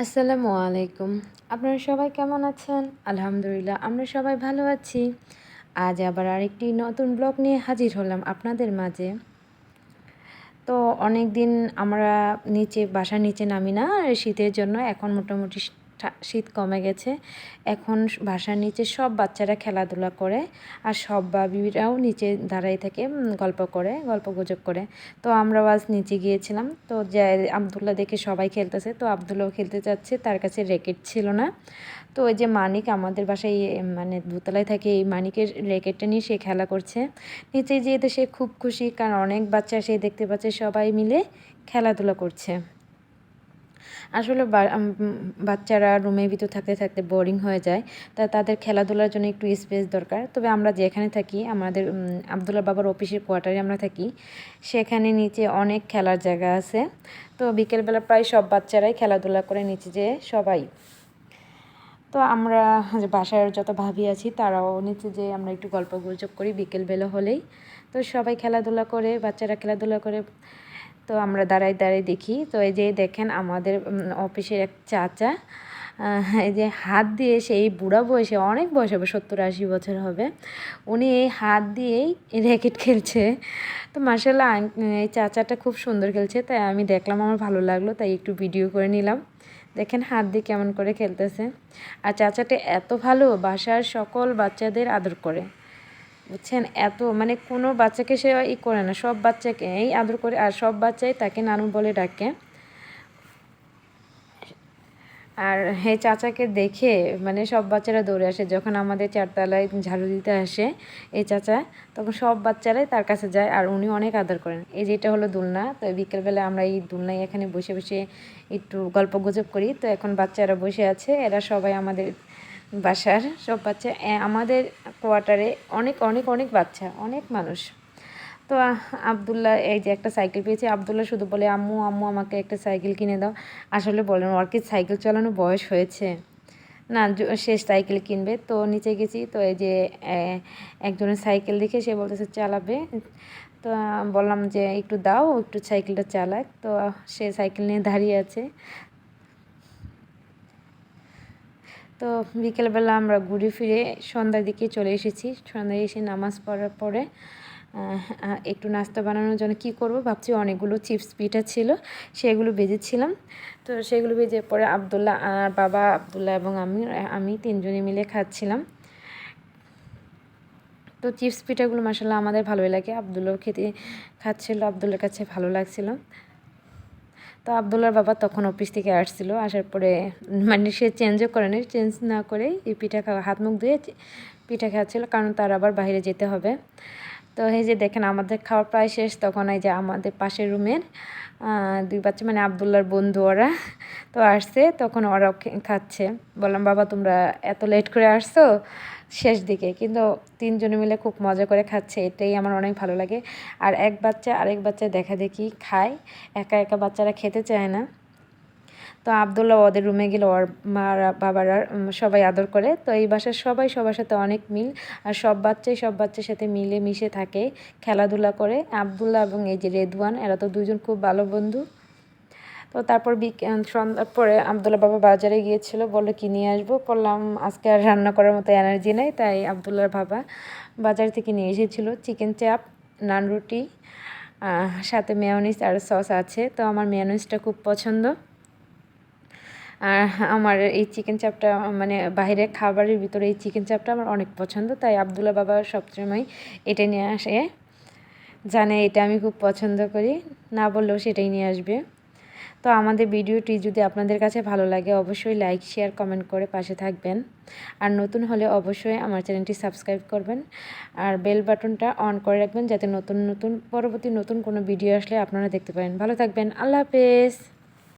আসসালামু আলাইকুম। আপনারা সবাই কেমন আছেন? আলহামদুলিল্লাহ, আমরা সবাই ভালো আছি। আজ আবার আরেকটি নতুন ব্লগ নিয়ে হাজির হলাম আপনাদের মাঝে। তো অনেক দিন আমরা নিচে, বাসার নিচে নামি না শীতের জন্য এখন মোটামুটি শীত কমে গেছে। এখন বাসার নিচে সব বাচ্চারা খেলাধুলা করে আর সব বাবিরাও নিচে দাঁড়াই থেকে গল্প করে, গল্প গুজব করে। তো আমরাও আজ নিচে গিয়েছিলাম। তো যে আবদুল্লাহ দেখে সবাই খেলতেছে। তো আবদুল্লাও খেলতে যাচ্ছে তার কাছে র্যাকেট ছিল না। তো ওই যে মানিক আমাদের বাসায় মানে দোতলায় থাকে, এই মানিকের র্যাকেটটা নিয়ে সে খেলা করছে। নিচে যেতে সে খুব খুশি, কারণ অনেক বাচ্চা সে দেখতে পাচ্ছে সবাই মিলে খেলাধুলা করছে। আসলে বাচ্চারা রুমের ভিতর থাকতে থাকতে বোরিং হয়ে যায়, তা তাদের খেলাধুলার জন্য একটু স্পেস দরকার। তবে আমরা যেখানে থাকি, আমাদের আবদুল্লাহ বাবার অফিসের কোয়ার্টারে আমরা থাকি, সেখানে নিচে অনেক খেলার জায়গা আছে। তো বিকেলবেলা প্রায় সব বাচ্চারাই খেলাধুলা করে নিচে যে সবাই। তো আমরা যে বাসার যত ভাবি আছি, তারাও নিচে যে আমরা একটু গল্প গুজব করি বিকেলবেলা হলেই। তো সবাই খেলাধুলা করে, বাচ্চারা খেলাধুলা করে। তো আমরা দাঁড়াই দাঁড়াই দেখি। তো এই যে দেখেন আমাদের অফিসের এক চাচা এই যে হাত দিয়ে সেই বুড়া বয়সে, অনেক বয়স হবে, সত্তর আশি বছর হবে, উনি এই হাত দিয়েই র্যাকেট খেলছে। তো মার্শাল্লাহ এই চাচাটা খুব সুন্দর খেলছে, তাই আমি দেখলাম আমার ভালো লাগল, তাই একটু ভিডিও করে নিলাম। দেখেন হাত দিয়ে কেমন করে খেলতেছে। আর চাচাটা এত ভালো, বাসার সকল বাচ্চাদের আদর করে। বুঝছেন? এত মানে কোনো বাচ্চাকে সে ই করে না। সব বাচ্চাকে এই আদর করে, আর সব বাচ্চাই তাকে নানু বলে ডাকে। আর হে চাচাকে দেখে মানে সব বাচ্চারা দৌড়ে আসে। যখন আমাদের চারতলায় ঝাড়ু দিতে আসে এই চাচা, তখন সব বাচ্চারাই তার কাছে যায়, আর উনি অনেক আদর করেন। এই যেটা হলো দুলনা, তো বিকেলবেলা আমরা এই দুলনায় এখানে বসে বসে একটু গল্প গুজব করি। তো এখন বাচ্চারা বসে আছে, এরা সবাই আমাদের বাসার সব বাচ্চা আমাদের কোয়ার্টারে অনেক অনেক অনেক বাচ্চা, অনেক মানুষ। তো আবদুল্লাহ, এই যে একটা সাইকেল পেয়েছে, আবদুল্লাহ শুধু বলে, আম্মু আম্মু, আমাকে একটা সাইকেল কিনে দাও। আসলে বলেন ওর কি সাইকেল চালানো বয়স হয়েছে। না সে সাইকেল কিনবে। তো, নিচে গেছি, তো এই যে একজনের সাইকেল দেখে সে বলতেছে, চালাবে। তো বললাম যে, একটু দাও, একটু সাইকেলটা চালাক। তো, সে সাইকেল নিয়ে দাঁড়িয়ে আছে। তো বিকেলবেলা আমরা ঘুরে ফিরে সন্ধ্যার দিকে চলে এসেছি। সন্ধ্যায় এসে নামাজ পড়ার পরে একটু নাস্তা বানানোর জন্য কি করব ভাবছি অনেকগুলো চিপস পিঠা ছিল, সেগুলো ভেজেছিলাম। তো সেগুলো ভেজে পরে আবদুল্লাহ, আর বাবা আবদুল্লাহ এবং আমি আমি তিনজনে মিলে খাচ্ছিলাম। তো চিপস পিঠাগুলো মাসাল্লাহ আমাদের ভালোই লাগে। আবদুল্লাহ খেতে খাচ্ছিল আবদুল্লার কাছে ভালো লাগছিল। তো আবদুল্লার বাবা তখন অফিস থেকে আসছিল, আসার পরে মানে সে চেঞ্জও করেনি চেঞ্জ না করেই এই পিঠা খাওয়া, হাত মুখ ধুয়ে পিঠা খাওয়াচ্ছিল কারণ তার আবার বাইরে যেতে হবে। তো এই যে দেখেন, আমাদের খাওয়া প্রায় শেষ, তখন এই যে আমাদের পাশের রুমের দুই বাচ্চা মানে আবদুল্লার বন্ধু ওরা, তো আসছে, তখন ওরা খাচ্ছে। বললাম, বাবা, তোমরা এত লেট করে আসছো, শেষ দিকে। কিন্তু তিনজনে মিলে খুব মজা করে খাচ্ছে, এটাই আমার অনেক ভালো লাগে। আর এক বাচ্চা, আরেক বাচ্চা দেখা দেখি খায়। একা একা বাচ্চারা খেতে চায় না। তো আবদুল্লাহ ওদের রুমে গেলে ওর মারা, বাবারা সবাই আদর করে। তো এই বাসার সবাই সবার সাথে অনেক মিল। আর সব বাচ্চাই সব বাচ্চার সাথে মিলে মিশে থাকে, খেলাধুলা করে। আবদুল্লাহ এবং এই যে রেদওয়ান, এরা তো দুজন খুব ভালো বন্ধু। তো তারপর সন্ধ্যার পরে আবদুল্লাহ বাবা বাজারে গিয়েছিল, বলল, কি নিয়ে আসব? বললাম, আজকে আর রান্না করার মতো এনার্জি নেই। তাই আবদুল্লার বাবা বাজার থেকে নিয়ে এসেছিল। চিকেন চাপ নান রুটি সাথে মেয়নিস আর সস আছে। তো আমার মেয়নিসটা খুব পছন্দ। আর আমার এই চিকেন চাপটা মানে বাইরের খাবারের ভিতরে এই চিকেন চাপটা আমার অনেক পছন্দ, তাই আবদুল্লা বাবা সবসময় এটা নিয়ে আসে। জানে এটা আমি খুব পছন্দ করি, না বললেও সেটাই নিয়ে আসবে। তো আমাদের ভিডিওটি যদি আপনাদের কাছে ভালো লাগে, অবশ্যই লাইক, শেয়ার, কমেন্ট করে পাশে থাকবেন। আর নতুন হলে অবশ্যই আমার চ্যানেলটি সাবস্ক্রাইব করবেন। আর বেল বাটনটা অন করে রাখবেন, যাতে নতুন নতুন, পরবর্তী নতুন কোনো ভিডিও আসলে আপনারা দেখতে পারেন। ভালো থাকবেন, আল্লাহ হাফেজ।